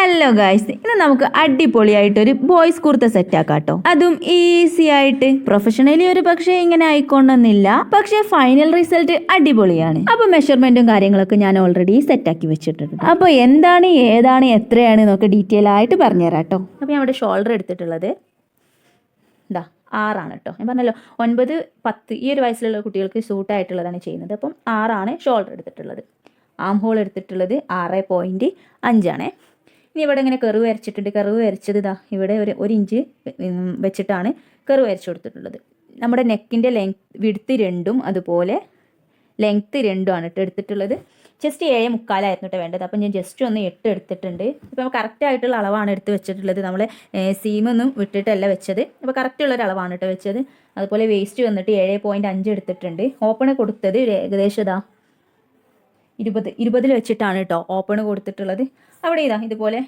Hello guys ഇന്ന് നമുക്ക് അടിപൊളിയായിട്ട് ഒരു ബോയ്സ് കുർത്ത സെറ്റ് ആക്കാം കേട്ടോ അതും ഈസി ആയിട്ട്. പ്രൊഫഷണലി ഒരു പക്ഷേ ഇങ്ങനെ ആയിക്കൊണ്ടെന്നില്ല പക്ഷേ ഫൈനൽ റിസൾട്ട് അടിപൊളിയാണ്. അപ്പൊ മെഷർമെന്റും കാര്യങ്ങളൊക്കെ ഞാൻ ഓൾറെഡി സെറ്റ് ആക്കി വെച്ചിട്ടുണ്ട്. അപ്പൊ എന്താണ് ഏതാണ് എത്രയാണ് എന്നൊക്കെ ഡീറ്റെയിൽ ആയിട്ട് പറഞ്ഞുതരാം കേട്ടോ അപ്പൊ ഞാൻ ഇവിടെ ഷോൾഡർ എടുത്തിട്ടുള്ളത് ഇതാ ആറാണ് കേട്ടോ ഞാൻ പറഞ്ഞല്ലോ ഒൻപത് പത്ത് ഈ ഒരു വയസ്സിലുള്ള കുട്ടികൾക്ക് സൂട്ടായിട്ടുള്ളതാണ് ചെയ്യുന്നത്. അപ്പം ആറാണ് ഷോൾഡർ എടുത്തിട്ടുള്ളത്. ആം ഹോൾ എടുത്തിട്ടുള്ളത് ആറ് പോയിന്റ് അഞ്ചാണ്. ഇനി ഇവിടെ ഇങ്ങനെ കെറിവ് വരച്ചിട്ടുണ്ട്. കെറിവ് വരച്ചത് ഇതാ ഇവിടെ ഒരു ഒരു ഇഞ്ച് വെച്ചിട്ടാണ് കെറിവ് വരച്ചു കൊടുത്തിട്ടുള്ളത്. നമ്മുടെ നെക്കിന്റെ ലെങ്ത് വിടുത്ത് രണ്ടും അതുപോലെ ലെങ്ത്ത് രണ്ടുമാണ് ഇട്ട് എടുത്തിട്ടുള്ളത്. ജസ്റ്റ് ഏഴ് മുക്കാലായിരുന്നു കേട്ടോ വേണ്ടത്. അപ്പം ഞാൻ ജസ്റ്റ് ഒന്ന് എട്ട് എടുത്തിട്ടുണ്ട്. ഇപ്പം കറക്റ്റ് ആയിട്ടുള്ള അളവാണ് എടുത്ത് വെച്ചിട്ടുള്ളത് നമ്മൾ സീമൊന്നും വിട്ടിട്ടല്ല വെച്ചത്. അപ്പോൾ കറക്റ്റ് ഉള്ളൊരു അളവാണ് കേട്ടോ വെച്ചത്. അതുപോലെ വേസ്റ്റ് വന്നിട്ട് ഏഴ് പോയിന്റ് അഞ്ച് എടുത്തിട്ടുണ്ട്. ഓപ്പണ് കൊടുത്തത് ഏകദേശം ഇതാ ഇരുപത് ഇരുപതിൽ വെച്ചിട്ടാണ് കേട്ടോ ഓപ്പൺ കൊടുത്തിട്ടുള്ളത്. അവിടെ ഇതാ ഇതുപോലെ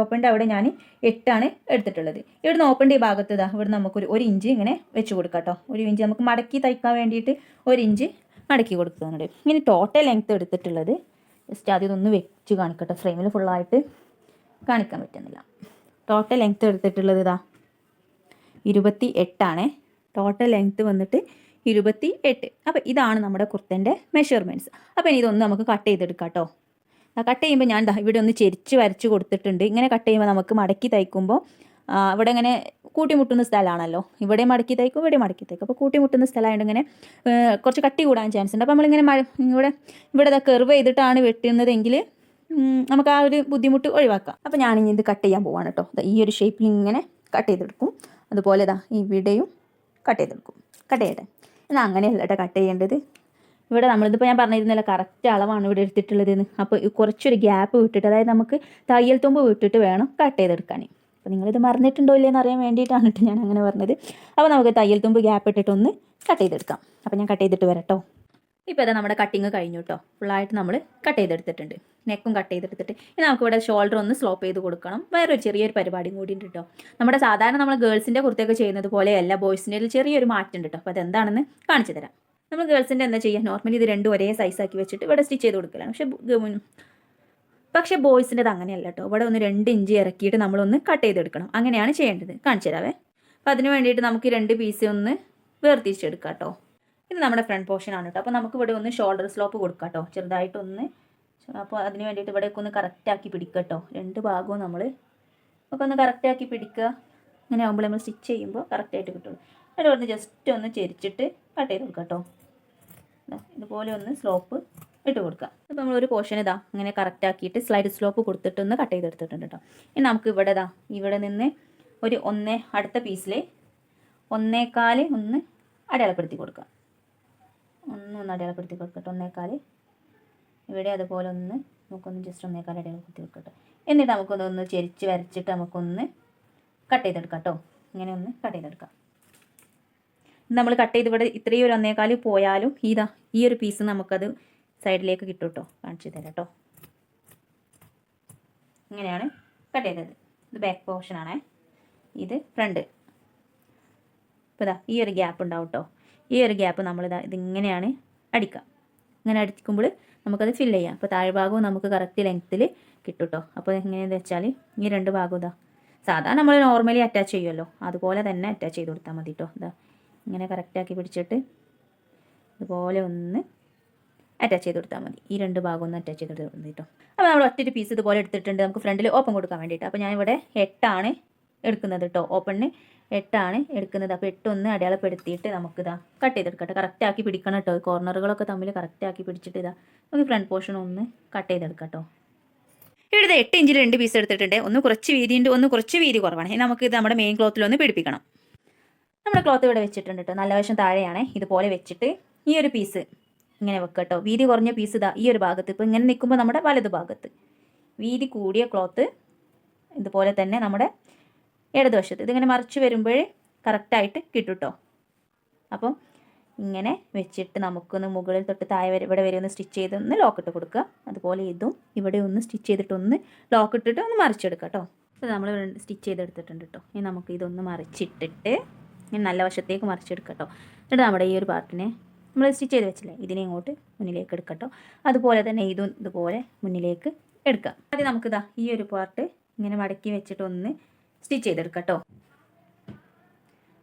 ഓപ്പണിന്റെ അവിടെ ഞാൻ എട്ടാണ് എടുത്തിട്ടുള്ളത്. ഇവിടുന്ന് ഓപ്പണിന്റെ ഈ ഭാഗത്ത് ഇതാ ഇവിടെ നമുക്കൊരു ഒരു ഇഞ്ച് ഇങ്ങനെ വെച്ച് കൊടുക്കാം കേട്ടോ ഒരു ഇഞ്ച് നമുക്ക് മടക്കി തയ്ക്കാൻ വേണ്ടിയിട്ട് ഒരു ഇഞ്ച് മടക്കി കൊടുക്കുന്നുണ്ട്. ഇനി ടോട്ടൽ ലെങ്ത്ത് എടുത്തിട്ടുള്ളത് ജസ്റ്റ് ആദ്യം ഇതൊന്ന് വെച്ച് കാണിക്കട്ടെ ഫ്രെയിമിൽ ഫുള്ളായിട്ട് കാണിക്കാൻ പറ്റുന്നില്ല. ടോട്ടൽ ലെങ്ത്ത് എടുത്തിട്ടുള്ളത് ഇതാ ഇരുപത്തി എട്ടാണ്. ടോട്ടൽ ലെങ്ത്ത് വന്നിട്ട് ഇരുപത്തി എട്ട് അപ്പോൾ ഇതാണ് നമ്മുടെ കുർത്തന്റെ മെഷർമെന്റ്സ് അപ്പോൾ ഇനി ഇതൊന്ന് നമുക്ക് കട്ട് ചെയ്തെടുക്കാം കേട്ടോ കട്ട് ചെയ്യുമ്പോൾ ഞാൻ ഇവിടെ ഒന്ന് ചെരിച്ച് വരച്ച് കൊടുത്തിട്ടുണ്ട്. ഇങ്ങനെ കട്ട് ചെയ്യുമ്പോൾ നമുക്ക് മടക്കി തയ്ക്കുമ്പോൾ ഇവിടെ ഇങ്ങനെ കൂട്ടിമുട്ടുന്ന സ്ഥലമാണല്ലോ. ഇവിടെ മടക്കി തയ്ക്കും ഇവിടെ മടക്കി തയ്ക്കും. അപ്പോൾ കൂട്ടിമുട്ടുന്ന സ്ഥലമായതുകൊണ്ട് ഇങ്ങനെ കുറച്ച് കട്ടി കൂടാൻ ചാൻസ് ഉണ്ട്. അപ്പോൾ നമ്മളിങ്ങനെ ഇവിടെ ഇവിടെ കെർവ് ചെയ്തിട്ടാണ് വെട്ടുന്നതെങ്കിൽ നമുക്ക് ആ ഒരു ബുദ്ധിമുട്ട് ഒഴിവാക്കാം. അപ്പോൾ ഞാനിനി ഇത് കട്ട് ചെയ്യാൻ പോവാണ് കേട്ടോ ഈ ഒരു ഷേപ്പിൽ ഇങ്ങനെ കട്ട് ചെയ്തെടുക്കും. അതുപോലെ ഇതാ ഇവിടെയും കട്ട് ചെയ്തെടുക്കും. കട്ട് ചെയ്യട്ടെ? എന്നാൽ അങ്ങനെയല്ല കേട്ടോ കട്ട് ചെയ്യേണ്ടത്. ഇവിടെ നമ്മളിതിപ്പോൾ ഞാൻ പറഞ്ഞിരുന്നില്ല കറക്റ്റ് അളവാണ് ഇവിടെ എടുത്തിട്ടുള്ളതെന്ന്. അപ്പോൾ കുറച്ചൊരു ഗ്യാപ്പ് വിട്ടിട്ട് അതായത് നമുക്ക് തയ്യൽ തുമ്പ് വിട്ടിട്ട് വേണം കട്ട് ചെയ്തെടുക്കാൻ അപ്പോൾ നിങ്ങളിത് മറന്നിട്ടുണ്ടോ ഇല്ലയെന്ന് അറിയാൻ വേണ്ടിയിട്ടാണ് കേട്ടോ ഞാൻ അങ്ങനെ പറഞ്ഞത്. അപ്പോൾ നമുക്ക് തയ്യൽ തുമ്പ് ഗ്യാപ്പ് ഇട്ടിട്ടൊന്ന് കട്ട് ചെയ്തെടുക്കാം. അപ്പോൾ ഞാൻ കട്ട് ചെയ്തിട്ട് വരട്ടോ. ഇപ്പോൾ ഇതാ നമ്മുടെ കട്ടിങ് കഴിഞ്ഞു കേട്ടോ ഫുള്ളായിട്ട് നമ്മൾ കട്ട് ചെയ്തെടുത്തിട്ടുണ്ട്. നെക്കും കട്ട് ചെയ്തെടുത്തിട്ട്. ഇനി നമുക്കിവിടെ ഷോൾഡർ ഒന്ന് സ്ലോപ്പ് ചെയ്ത് കൊടുക്കണം. വേറൊരു ചെറിയൊരു പരിപാടിയും കൂടി ഉണ്ട് കേട്ടോ നമ്മുടെ സാധാരണ നമ്മൾ ഗേൾസിന്റെ കുർത്തയൊക്കെ ചെയ്യുന്നത് പോലെയല്ല ബോയ്സിന്റെ ചെറിയൊരു മാറ്റം ഉണ്ട് കേട്ടോ അപ്പോൾ അതെന്താണെന്ന് കാണിച്ചു തരാം. നമ്മൾ ഗേൾസിന്റെ എന്താ ചെയ്യുക? നോർമലി ഇത് രണ്ടും ഒരേ സൈസാക്കി വെച്ചിട്ട് ഇവിടെ സ്റ്റിച്ച് ചെയ്ത് കൊടുക്കലാണ്. പക്ഷേ പക്ഷേ ബോയ്സിന്റെത് അങ്ങനെയല്ല കേട്ടോ ഇവിടെ ഒന്ന് രണ്ട് ഇഞ്ച് ഇറക്കിയിട്ട് നമ്മളൊന്ന് കട്ട് ചെയ്തെടുക്കണം. അങ്ങനെയാണ് ചെയ്യേണ്ടത്. കാണിച്ചു തരാവേ. അപ്പോൾ അതിന് വേണ്ടിയിട്ട് നമുക്ക് രണ്ട് പീസ് ഒന്ന് വേർതിരിച്ചെടുക്കാം കേട്ടോ ഇത് നമ്മുടെ ഫ്രണ്ട് പോർഷൻ ആണ് കേട്ടോ. അപ്പോൾ നമുക്ക് ഇവിടെ ഒന്ന് ഷോൾഡർ സ്ലോപ്പ് കൊടുക്കാം കേട്ടോ. ചെറുതായിട്ടൊന്ന്. അപ്പോൾ അതിന് വേണ്ടിയിട്ട് ഇവിടെയൊക്കെ ഒന്ന് കറക്റ്റാക്കി പിടിക്കുക കേട്ടോ. രണ്ട് ഭാഗവും നമ്മൾ ഒക്കെ ഒന്ന് കറക്റ്റാക്കി പിടിക്കുക. അങ്ങനെ ആകുമ്പോൾ നമ്മൾ സ്റ്റിച്ച് ചെയ്യുമ്പോൾ കറക്റ്റായിട്ട് കിട്ടുള്ളൂ. അവിടെ ഒന്ന് ജസ്റ്റ് ഒന്ന് ചെരിച്ചിട്ട് കട്ട് ചെയ്ത് കൊടുക്കാം കേട്ടോ. ഇതുപോലെ ഒന്ന് സ്ലോപ്പ് ഇട്ട് കൊടുക്കുക അപ്പോൾ നമ്മൾ ഒരു പോർഷൻ ഇതാ ഇങ്ങനെ കറക്റ്റ് ആക്കിയിട്ട് സ്ലൈഡ് സ്ലോപ്പ് കൊടുത്തിട്ട് ഒന്ന് കട്ട് ചെയ്തെടുത്തിട്ടുണ്ട് കേട്ടോ. ഇനി നമുക്ക് ഇവിടെ ഇതാ ഇവിടെ നിന്ന് ഒരു ഒന്നേ അടുത്ത പീസിൽ ഒന്നേക്കാൽ ഒന്ന് അടയാളപ്പെടുത്തി കൊടുക്കുക ഒന്ന് ഒന്ന് അടയാളപ്പെടുത്തി കൊടുക്കട്ടെ ഒന്നേക്കാൽ ഇവിടെ അതുപോലെ ഒന്ന് നമുക്കൊന്ന് ജസ്റ്റ് ഒന്നേക്കാൽ അടയാളപ്പെടുത്തി കൊടുക്കട്ടെ. എന്നിട്ട് നമുക്കൊന്ന് ചെരിച്ച് വരച്ചിട്ട് നമുക്കൊന്ന് കട്ട് ചെയ്തെടുക്കാം കേട്ടോ. ഇങ്ങനെ ഒന്ന് കട്ട് ചെയ്തെടുക്കാം. നമ്മൾ കട്ട് ചെയ്ത് ഇവിടെ ഇത്രയും ഒരു ഒന്നേക്കാൽ പോയാലും ഇതാ ഈ ഒരു പീസ് നമുക്കത് സൈഡിലേക്ക് കിട്ടും കേട്ടോ. കാണിച്ചു തരാം കേട്ടോ. ഇങ്ങനെയാണ് കട്ട് ചെയ്തത്. ഇത് ബാക്ക് പോർഷനാണേ ഇത് ഫ്രണ്ട് ഇപ്പോൾ ഇതാ ഈ ഒരു ഗ്യാപ്പ് ഉണ്ടാവും കേട്ടോ. ഈ ഒരു ഗ്യാപ്പ് നമ്മളിതാ ഇതിങ്ങനെയാണ് അടിക്കുക ഇങ്ങനെ അടിക്കുമ്പോൾ നമുക്കത് ഫിൽ ചെയ്യാം. അപ്പോൾ താഴ്ഭാഗവും നമുക്ക് കറക്റ്റ് ലെങ്ത്തിൽ കിട്ടും കേട്ടോ അപ്പോൾ എങ്ങനെയാണെന്ന് വെച്ചാൽ ഈ രണ്ട് ഭാഗവും ഇതാ. സാധാരണ നമ്മൾ നോർമലി അറ്റാച്ച് ചെയ്യുമല്ലോ അതുപോലെ തന്നെ അറ്റാച്ച് ചെയ്ത് കൊടുത്താൽ മതി കേട്ടോ ഇതാ. ഇങ്ങനെ കറക്റ്റാക്കി പിടിച്ചിട്ട് ഇതുപോലെ ഒന്ന് അറ്റാച്ച് ചെയ്ത് കൊടുത്താൽ മതി. ഈ രണ്ട് ഭാഗം ഒന്ന് അറ്റാച്ച് ചെയ്ത് കൊടുത്താൽ മതി കേട്ടോ അപ്പോൾ നമ്മൾ ഒറ്റൊരു പീസ് ഇതുപോലെ എടുത്തിട്ടുണ്ട്. നമുക്ക് ഫ്രണ്ടിൽ ഓപ്പൺ കൊടുക്കാൻ വേണ്ടിയിട്ട്. അപ്പോൾ ഞാനിവിടെ എട്ടാണ് എടുക്കുന്നത് കേട്ടോ ഓപ്പണിന് എട്ടാണ് എടുക്കുന്നത്. അപ്പോൾ എട്ടൊന്ന് അടയാളപ്പെടുത്തിയിട്ട് നമുക്കിതാ കട്ട് ചെയ്തെടുക്കട്ടെ. കറക്റ്റ് ആക്കി പിടിക്കണം കേട്ടോ കോർണറുകളൊക്കെ തമ്മിൽ കറക്റ്റ് ആക്കി പിടിച്ചിട്ട് ഇതാ നമുക്ക് ഫ്രണ്ട് പോർഷൻ ഒന്ന് കട്ട് ചെയ്തെടുക്കാം കേട്ടോ ഇവിടെ എട്ട് ഇഞ്ചിൽ രണ്ട് പീസ് എടുത്തിട്ടുണ്ട്. ഒന്ന് കുറച്ച് വീതിയുണ്ട് ഒന്ന് കുറച്ച് വീതി കുറവാണ്. നമുക്ക് ഇത് നമ്മുടെ മെയിൻ ക്ലോത്തിൽ ഒന്ന് പിടിപ്പിക്കണം. നമ്മുടെ ക്ലോത്ത് ഇവിടെ വെച്ചിട്ടുണ്ട് കേട്ടോ നല്ല വശം താഴെയാണ്. ഇതുപോലെ വെച്ചിട്ട് ഈ ഒരു പീസ് ഇങ്ങനെ വെക്കുക കേട്ടോ വീതി കുറഞ്ഞ പീസ് ഇതാ ഈ ഒരു ഭാഗത്ത്. ഇപ്പോൾ ഇങ്ങനെ നിൽക്കുമ്പോൾ നമ്മുടെ വലത് ഭാഗത്ത്. വീതി കൂടിയ ക്ലോത്ത് ഇതുപോലെ തന്നെ നമ്മുടെ ഇടതുവശത്ത്. ഇതിങ്ങനെ മറിച്ച് വരുമ്പോൾ കറക്റ്റായിട്ട് കിട്ടും കേട്ടോ അപ്പം ഇങ്ങനെ വെച്ചിട്ട് നമുക്കൊന്ന് മുകളിൽ തൊട്ട് താഴെ വരെ ഇവിടെ വരെ ഒന്ന് സ്റ്റിച്ച് ചെയ്ത് ഒന്ന് ലോക്ക് ഇട്ട് കൊടുക്കുക. അതുപോലെ ഇതും ഇവിടെ ഒന്ന് സ്റ്റിച്ച് ചെയ്തിട്ട് ഒന്ന് ലോക്കിട്ടിട്ട് ഒന്ന് മറിച്ചെടുക്കുക കേട്ടോ നമ്മൾ സ്റ്റിച്ച് ചെയ്തെടുത്തിട്ടുണ്ട് കേട്ടോ ഇനി നമുക്ക് ഇതൊന്ന് മറിച്ചിട്ടിട്ട് ഇനി നല്ല വശത്തേക്ക് മറിച്ചെടുക്കാം കേട്ടോ എന്നിട്ട് നമ്മുടെ ഈ ഒരു പാർട്ടിനെ നമ്മൾ സ്റ്റിച്ച് ചെയ്ത് വെച്ചില്ലേ? ഇതിനെ ഇങ്ങോട്ട് മുന്നിലേക്ക് എടുക്കുക എടുക്കട്ടോ അതുപോലെ തന്നെ ഇതും ഇതുപോലെ മുന്നിലേക്ക് എടുക്കാം ആദ്യം നമുക്കിതാ ഈ ഒരു പാർട്ട് ഇങ്ങനെ മടക്കി വെച്ചിട്ട് ഒന്ന് സ്റ്റിച്ച് ചെയ്തെടുക്കാം കേട്ടോ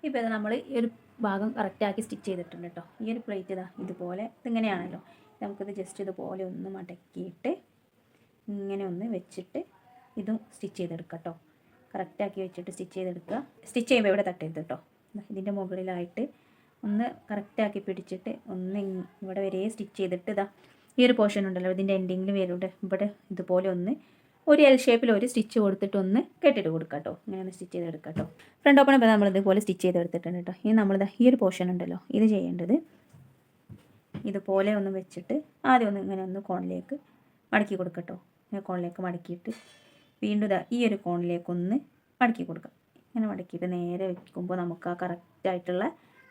ഇപ്പോൾ നമ്മൾ ഈ ഒരു ഭാഗം കറക്റ്റാക്കി സ്റ്റിച്ച് ചെയ്തിട്ടുണ്ട് കേട്ടോ ഈ ഒരു പ്ലേറ്റ് ഇതാ ഇതുപോലെ ഇതിങ്ങനെയാണല്ലോ. നമുക്കിത് ജസ്റ്റ് ഇതുപോലെ ഒന്ന് മടക്കിയിട്ട് ഇങ്ങനെ ഒന്ന് വെച്ചിട്ട് ഇതും സ്റ്റിച്ച് ചെയ്തെടുക്കാം കേട്ടോ കറക്റ്റാക്കി വെച്ചിട്ട് സ്റ്റിച്ച് ചെയ്തെടുക്കുക. സ്റ്റിച്ച് ചെയ്യുമ്പോൾ ഇവിടെ തട്ടരുത് കേട്ടോ ഇതിന്റെ മുകളിലായിട്ട് ഒന്ന് കറക്റ്റാക്കി പിടിച്ചിട്ട് ഒന്ന് ഇവിടെ വരെ സ്റ്റിച്ച് ചെയ്തിട്ട് ഇതാ ഈ ഒരു പോർഷൻ ഉണ്ടല്ലോ ഇതിന്റെ എൻഡിങ്ങിൽ വരുന്നുണ്ട് ഇവിടെ ഇതുപോലെ ഒന്ന് ഒരു എൽ ഷേപ്പിൽ ഒരു സ്റ്റിച്ച് കൊടുത്തിട്ട് ഒന്ന് കെട്ടിട്ട് കൊടുക്കാം കേട്ടോ ഇങ്ങനെ സ്റ്റിച്ച് ചെയ്തെടുക്കാം കേട്ടോ ഫ്രണ്ട് ഓപ്പൺ ഇപ്പോൾ നമ്മൾ ഇതുപോലെ സ്റ്റിച്ച് ചെയ്തെടുത്തിട്ടുണ്ട് കേട്ടോ. ഇനി നമ്മളിത് ഈ ഒരു പോർഷൻ ഉണ്ടല്ലോ ഇത് ചെയ്യേണ്ടത് ഇതുപോലെ ഒന്ന് വെച്ചിട്ട് ആദ്യം ഒന്ന് ഇങ്ങനെ ഒന്ന് കോണിലേക്ക് മടക്കി കൊടുക്കട്ടോ. ഇങ്ങനെ കോണിലേക്ക് മടക്കിയിട്ട് വീണ്ടും ഇതാ ഈ ഒരു കോണിലേക്കൊന്ന് മടക്കി കൊടുക്കാം. ഇങ്ങനെ മടക്കിയിട്ട് നേരെ വെക്കുമ്പോൾ നമുക്ക് ആ കറക്റ്റായിട്ടുള്ള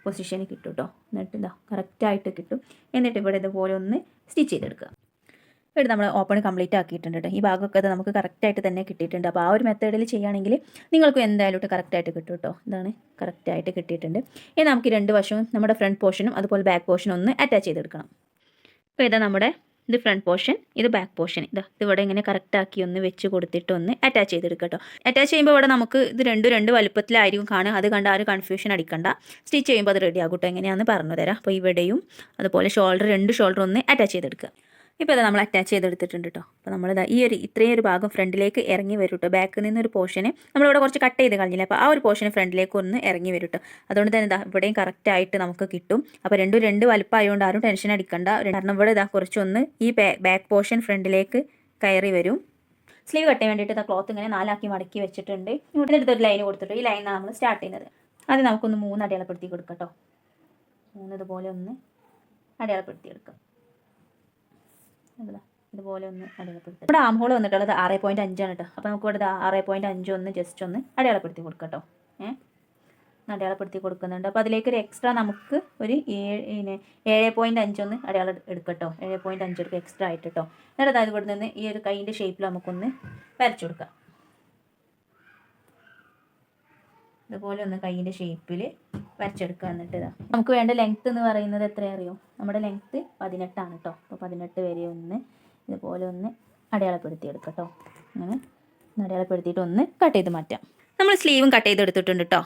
പൊസിഷന് കിട്ടും കേട്ടോ. എന്നിട്ട് ഇതാ കറക്റ്റായിട്ട് കിട്ടും. എന്നിട്ട് ഇവിടെ ഇതുപോലെ ഒന്ന് സ്റ്റിച്ച് ചെയ്തെടുക്കുക. ഇവിടെ നമ്മൾ ഓപ്പൺ കംപ്ലീറ്റ് ആക്കിയിട്ടുണ്ട് കേട്ടോ ഈ ഭാഗമൊക്കെ നമുക്ക് കറക്റ്റായിട്ട് തന്നെ കിട്ടിയിട്ടുണ്ട്. അപ്പോൾ ആ ഒരു മെത്തേഡിൽ ചെയ്യുകയാണെങ്കിൽ നിങ്ങൾക്ക് എന്തായാലും കറക്റ്റായിട്ട് കിട്ടും കേട്ടോ ഇതാണ് കറക്റ്റായിട്ട് കിട്ടിയിട്ടുണ്ട്. ഇനി നമുക്ക് രണ്ട് വശവും നമ്മുടെ ഫ്രണ്ട് പോർഷനും അതുപോലെ ബാക്ക് പോർഷനും ഒന്ന് അറ്റാച്ച് ചെയ്തെടുക്കണം. അപ്പോൾ ഇതാ നമ്മുടെ ഇത് ഫ്രണ്ട് പോർഷൻ ഇത് ബാക്ക് പോർഷൻ ഇതാ ഇവിടെ ഇങ്ങനെ കറക്റ്റാക്കി ഒന്ന് വെച്ച് കൊടുത്തിട്ട് ഒന്ന് അറ്റാച്ച് ചെയ്തെടുക്കുക കേട്ടോ അറ്റാച്ച് ചെയ്യുമ്പോൾ ഇവിടെ നമുക്ക് ഇത് രണ്ടും രണ്ട് വലുപ്പത്തിലായിരിക്കും കാണുക. അത് കണ്ട് ആരും കൺഫ്യൂഷൻ അടിക്കണ്ട. സ്റ്റിച്ച് ചെയ്യുമ്പോൾ അത് റെഡി ആകട്ടോ എങ്ങനെയാണെന്ന് പറഞ്ഞു തരാം അപ്പോൾ ഇവിടെയും അതുപോലെ ഷോൾഡർ രണ്ട് ഷോൾഡർ ഒന്ന് അറ്റാച്ച് ചെയ്തെടുക്കുക ഇപ്പോൾ ഇത് നമ്മൾ അറ്റാച്ച് ചെയ്തെടുത്തിട്ടുണ്ട് കേട്ടോ അപ്പോൾ നമ്മളിത് ഈ ഒരു ഇത്രയും ഒരു ഭാഗം ഫ്രണ്ടിലേക്ക് ഇറങ്ങി വരും കേട്ടോ ബാക്കിൽ നിന്നൊരു പോർഷന് നമ്മളിവിടെ കുറച്ച് കട്ട് ചെയ്ത് കളഞ്ഞില്ല? അപ്പോൾ ആ ഒരു പോർഷന് ഫ്രണ്ടിലേക്ക് ഒന്ന് ഇറങ്ങി വരും കേട്ടോ അതുകൊണ്ട് തന്നെ ഇതാ ഇവിടെയും കറക്റ്റായിട്ട് നമുക്ക് കിട്ടും. അപ്പോൾ രണ്ടും രണ്ട് വലുപ്പം ആയതുകൊണ്ട് ആരും ടെൻഷൻ അടിക്കണ്ട. കാരണം ഇവിടെ ഇതാ കുറച്ചൊന്ന് ഈ ബാക്ക് പോർഷൻ ഫ്രണ്ടിലേക്ക് കയറി വരും. സ്ലീവ് കട്ട് വേണ്ടിയിട്ട് വേണ്ടിയിട്ട് ക്ലോത്ത് ഇങ്ങനെ നാലാക്കി മടക്കി വെച്ചിട്ടുണ്ട്. ഇവിടെ ഒരു ലൈൻ കൊടുത്തിട്ട് ഈ ലൈനാണ് നമ്മൾ സ്റ്റാർട്ട് ചെയ്യുന്നത്. അത് നമുക്കൊന്ന് മൂന്ന് അടയാളപ്പെടുത്തി കൊടുക്കാം കേട്ടോ മൂന്ന് ഒന്ന് അടയാളപ്പെടുത്തി എടുക്കാം. ഇതാ, ഇതുപോലെ ഒന്ന് അടയാളപ്പെടുത്തുക ഇവിടെ ആം ഹോൾ വന്നിട്ടുള്ളത് ആറ് പോയിന്റ് അഞ്ചാണ് കേട്ടോ. അപ്പോൾ നമുക്ക് ഇവിടെ ആറ് പോയിന്റ് അഞ്ച് ഒന്ന് ജസ്റ്റ് ഒന്ന് അടയാളപ്പെടുത്തി കൊടുക്കട്ടോ. കേട്ടോ ഏഹ് അടയാളപ്പെടുത്തി കൊടുക്കുന്നുണ്ട്. അപ്പോൾ അതിലേക്ക് ഒരു എക്സ്ട്രാ നമുക്ക് ഒരു ഏഴ് ഏഴ് പോയിന്റ് അഞ്ചൊന്ന് അടയാളം എടുക്കട്ടോ. ഏഴ് പോയിന്റ് അഞ്ച് എടുക്കുക എക്സ്ട്രാ ആയിട്ട് കേട്ടോ എന്നിട്ട് അതായത് ഇവിടെ നിന്ന് ഈ ഒരു കൈയിന്റെ ഷേപ്പിൽ നമുക്കൊന്ന് വരച്ചു കൊടുക്കാം. ഇതുപോലെ ഒന്ന് കൈയിന്റെ ഷേപ്പിൽ വരച്ചെടുക്കുക എന്നിട്ട് ഇതാ. നമുക്ക് വേണ്ട ലെങ്ത്ത് എന്ന് പറയുന്നത് എത്രയാ അറിയോ? നമ്മുടെ ലെങ്ത്ത് പതിനെട്ടാണ് കേട്ടോ അപ്പോൾ പതിനെട്ട് വരെ ഒന്ന് ഇതുപോലെ ഒന്ന് അടയാളപ്പെടുത്തി എടുക്കാം കേട്ടോ അങ്ങനെ ഒന്ന് അടയാളപ്പെടുത്തിയിട്ട് ഒന്ന് കട്ട് ചെയ്ത് മാറ്റാം. നമ്മൾ സ്ലീവും കട്ട് ചെയ്തെടുത്തിട്ടുണ്ട് കേട്ടോ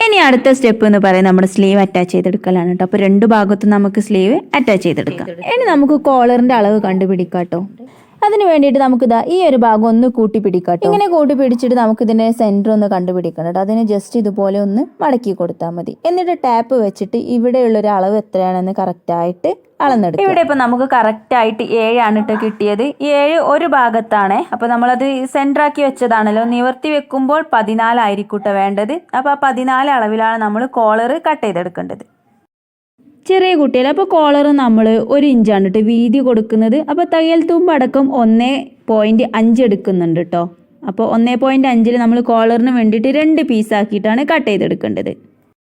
ഇനി അടുത്ത സ്റ്റെപ്പ് എന്ന് പറയുന്നത് നമ്മുടെ സ്ലീവ് അറ്റാച്ച് ചെയ്തെടുക്കലാണ് കേട്ടോ അപ്പോൾ രണ്ട് ഭാഗത്തും നമുക്ക് സ്ലീവ് അറ്റാച്ച് ചെയ്തെടുക്കാം. ഇനി നമുക്ക് കോളറിന്റെ അളവ് കണ്ടുപിടിക്കാം കേട്ടോ അതിന് വേണ്ടിയിട്ട് നമുക്ക് ഇതാ ഈ ഒരു ഭാഗം ഒന്ന് കൂട്ടി പിടിക്കാം ഇങ്ങനെ കൂട്ടി പിടിച്ചിട്ട് സെന്റർ ഒന്ന് കണ്ടുപിടിക്കണം കേട്ടോ അതിന് ജസ്റ്റ് ഇതുപോലെ ഒന്ന് മടക്കി കൊടുത്താൽ മതി. എന്നിട്ട് ടാപ്പ് വെച്ചിട്ട് ഇവിടെയുള്ള ഒരു അളവ് എത്രയാണെന്ന് കറക്റ്റ് ആയിട്ട് അളന്നെടുക്കും ഇവിടെ ഇപ്പൊ നമുക്ക് കറക്റ്റ് ആയിട്ട് ഏഴാണ് കേട്ടോ കിട്ടിയത്. ഏഴ് ഒരു ഭാഗത്താണ്. അപ്പൊ നമ്മളത് ആക്കി വെച്ചതാണല്ലോ. നിവർത്തി വെക്കുമ്പോൾ പതിനാലായിരിക്കൂട്ടോ വേണ്ടത്. അപ്പൊ ആ പതിനാല് അളവിലാണ് നമ്മൾ കോളർ കട്ട് ചെയ്തെടുക്കേണ്ടത്. ചെറിയ കുട്ടികൾ അപ്പോൾ കോളർ നമ്മൾ ഒരു ഇഞ്ചാണ് കേട്ടോ വീതി കൊടുക്കുന്നത്. അപ്പോൾ തയ്യൽ തൂമ്പ് അടക്കം ഒന്നേ പോയിന്റ് അഞ്ച് എടുക്കുന്നുണ്ട് കേട്ടോ അപ്പോൾ ഒന്നേ പോയിന്റ് അഞ്ചിൽ നമ്മൾ കോളറിന് വേണ്ടിയിട്ട് രണ്ട് പീസ് ആക്കിയിട്ടാണ് കട്ട് ചെയ്തെടുക്കേണ്ടത്.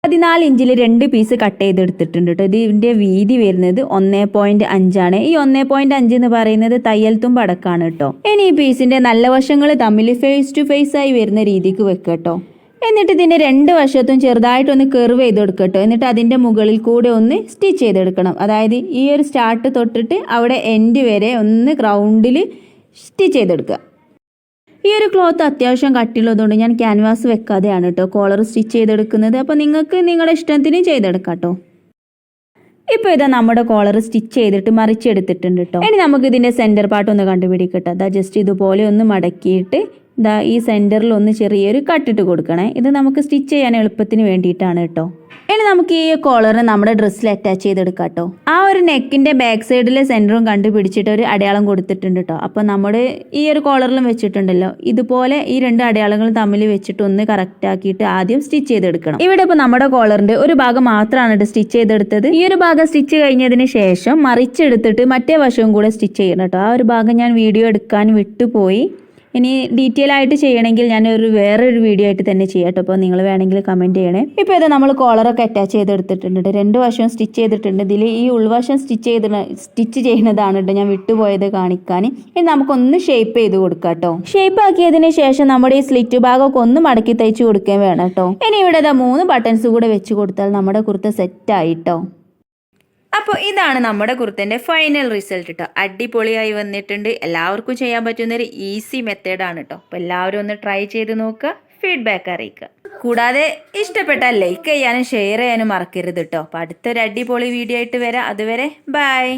പതിനാല് ഇഞ്ചിൽ രണ്ട് പീസ് കട്ട് ചെയ്തെടുത്തിട്ടുണ്ട് കേട്ടോ ഇതിന്റെ വീതി വരുന്നത് ഒന്നേ പോയിന്റ് അഞ്ചാണ്. ഈ ഒന്നേ പോയിന്റ് അഞ്ച് എന്ന് പറയുന്നത് തയ്യൽ തുമ്പ് അടക്കാണ് കേട്ടോ ഇനി ഈ പീസിന്റെ നല്ല വശങ്ങൾ തമ്മിൽ ഫേസ് ടു ഫേസ് ആയി വരുന്ന രീതിക്ക് വെക്കുക എന്നിട്ട് ഇതിന്റെ രണ്ട് വശത്തും ചെറുതായിട്ടൊന്ന് കെർവ് ചെയ്ത് കൊടുക്കട്ടോ എന്നിട്ട് അതിന്റെ മുകളിൽ കൂടെ ഒന്ന് സ്റ്റിച്ച് ചെയ്തെടുക്കണം. അതായത് ഈ ഒരു സ്റ്റാർട്ട് തൊട്ടിട്ട് അവിടെ എൻഡ് വരെ ഒന്ന് ഗ്രൗണ്ടിൽ സ്റ്റിച്ച് ചെയ്തെടുക്കുക. ഈ ഒരു ക്ലോത്ത് അത്യാവശ്യം കട്ടിയുള്ളതുകൊണ്ട് ഞാൻ ക്യാൻവാസ് വെക്കാതെയാണ് കേട്ടോ കോളർ സ്റ്റിച്ച് ചെയ്തെടുക്കുന്നത്. അപ്പോൾ നിങ്ങൾക്ക് നിങ്ങളുടെ ഇഷ്ടത്തിന് ചെയ്തെടുക്കാം കേട്ടോ ഇപ്പോൾ ഇതാ നമ്മുടെ കോളർ സ്റ്റിച്ച് ചെയ്തിട്ട് മറിച്ചെടുത്തിട്ടുണ്ട് കേട്ടോ ഇനി നമുക്ക് ഇതിന്റെ സെന്റർ പാർട്ട് ഒന്ന് കണ്ടുപിടിക്കട്ടെ. അതാ ജസ്റ്റ് ഇതുപോലെ ഒന്ന് മടക്കിയിട്ട് ഇതാ ഈ സെന്ററിൽ ഒന്ന് ചെറിയൊരു കട്ടിട്ട് കൊടുക്കണേ. ഇത് നമുക്ക് സ്റ്റിച്ച് ചെയ്യാൻ എളുപ്പത്തിന് വേണ്ടിയിട്ടാണ് കേട്ടോ. ഇനി നമുക്ക് ഈ കോളറിന് നമ്മുടെ ഡ്രസ്സിൽ അറ്റാച്ച് ചെയ്തെടുക്കാം കേട്ടോ. ആ ഒരു നെക്കിന്റെ ബാക്ക് സൈഡിലെ സെന്ററും കണ്ടുപിടിച്ചിട്ട് ഒരു അടയാളം കൊടുത്തിട്ടുണ്ട് കേട്ടോ. അപ്പോൾ നമ്മൾ ഈ ഒരു കോളറിലും വെച്ചിട്ടുണ്ടല്ലോ. ഇതുപോലെ ഈ രണ്ട് അടയാളങ്ങളും തമ്മിൽ വെച്ചിട്ട് ഒന്ന് കറക്റ്റ് ആക്കിയിട്ട് ആദ്യം സ്റ്റിച്ച് ചെയ്തെടുക്കണം. ഇവിടെ ഇപ്പോൾ നമ്മുടെ കോളറിന്റെ ഒരു ഭാഗം മാത്രമാണ് കേട്ടോ സ്റ്റിച്ച് ചെയ്തെടുത്തത്. ഈ ഒരു ഭാഗം സ്റ്റിച്ച് കഴിഞ്ഞതിന് ശേഷം മറിച്ചെടുത്തിട്ട് മറ്റേ വശവും കൂടെ സ്റ്റിച്ച് ചെയ്യണം കേട്ടോ. ആ ഒരു ഭാഗം ഞാൻ വീഡിയോ എടുക്കാൻ വിട്ടുപോയി. ഇനി ഡീറ്റെയിൽ ആയിട്ട് ചെയ്യണമെങ്കിൽ ഒരു വേറൊരു വീഡിയോ ആയിട്ട് തന്നെ ചെയ്യാം കേട്ടോ. അപ്പോൾ നിങ്ങൾ വേണമെങ്കിൽ കമന്റ് ചെയ്യണേ. ഇപ്പോൾ ഇത് നമ്മൾ കോളറൊക്കെ അറ്റാച്ച് ചെയ്തെടുത്തിട്ടുണ്ട്. രണ്ട് വശവും സ്റ്റിച്ച് ചെയ്തിട്ടുണ്ട്. ഇതിൽ ഈ ഉൾവശം സ്റ്റിച്ച് ചെയ്ത് സ്റ്റിച്ച് ചെയ്യുന്നതാണ് കേട്ടോ ഞാൻ വിട്ടുപോയത് കാണിക്കാൻ. ഇനി നമുക്കൊന്ന് ഷേപ്പ് ചെയ്ത് കൊടുക്കാം കേട്ടോ. ഷേപ്പ് ആക്കിയതിന് ശേഷം നമ്മുടെ ഈ സ്ലിറ്റ് ഭാഗമൊക്കെ ഒന്ന് മടക്കി തയ്ച്ച് കൊടുക്കുകയും വേണം കേട്ടോ. ഇനി ഇവിടെ മൂന്ന് ബട്ടൺസ് കൂടെ വെച്ച് കൊടുത്താൽ നമ്മുടെ കുർത്ത സെറ്റ് ആയിട്ടോ അപ്പോൾ ഇതാണ് നമ്മുടെ കുർത്തന്റെ ഫൈനൽ റിസൾട്ട് കേട്ടോ അടിപൊളിയായി വന്നിട്ടുണ്ട്. എല്ലാവർക്കും ചെയ്യാൻ പറ്റുന്ന ഒരു ഈസി മെത്തേഡാണ് കേട്ടോ അപ്പോൾ എല്ലാവരും ഒന്ന് ട്രൈ ചെയ്ത് നോക്കുക ഫീഡ്ബാക്ക് അറിയിക്കുക. കൂടാതെ ഇഷ്ടപ്പെട്ടാൽ ലൈക്ക് ചെയ്യാനും ഷെയർ ചെയ്യാനും മറക്കരുത് കേട്ടോ അപ്പോൾ അടുത്തൊരു അടിപൊളി വീഡിയോ ആയിട്ട് വരാം. അതുവരെ ബൈ